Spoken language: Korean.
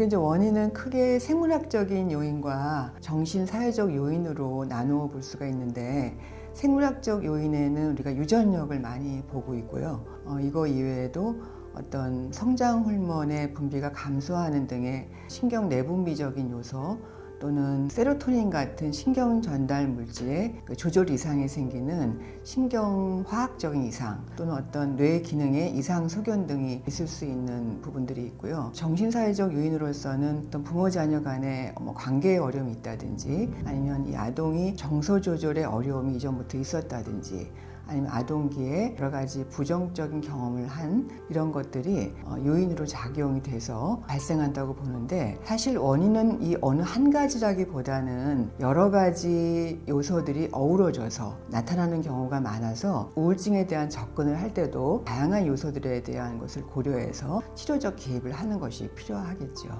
우리가 이제 원인은 크게 생물학적인 요인과 정신 사회적 요인으로 나누어 볼 수가 있는데 생물학적 요인에는 우리가 유전력을 많이 보고 있고요. 어, 이거 이외에도 어떤 성장 호르몬의 분비가 감소하는 등의 신경 내분비적인 요소 또는 세로토닌 같은 신경 전달 물질의 그 조절 이상이 생기는 신경 화학적인 이상 또는 어떤 뇌 기능의 이상 소견 등이 있을 수 있는 부분들이 있고요. 정신사회적 요인으로서는 어떤 부모 자녀 간의 뭐 관계에 어려움이 있다든지 아니면 이 아동이 정서 조절에 어려움이 이전부터 있었다든지 아니면 아동기에 여러 가지 부정적인 경험을 한 이런 것들이 어, 요인으로 작용이 돼서 발생한다고 보는데 사실 원인은 이 어느 한 가지라기보다는 여러 가지 요소들이 어우러져서 나타나는 경우가 많아서 우울증에 대한 접근을 할 때도 다양한 요소들에 대한 것을 고려해서 치료적 개입을 하는 것이 필요하겠죠.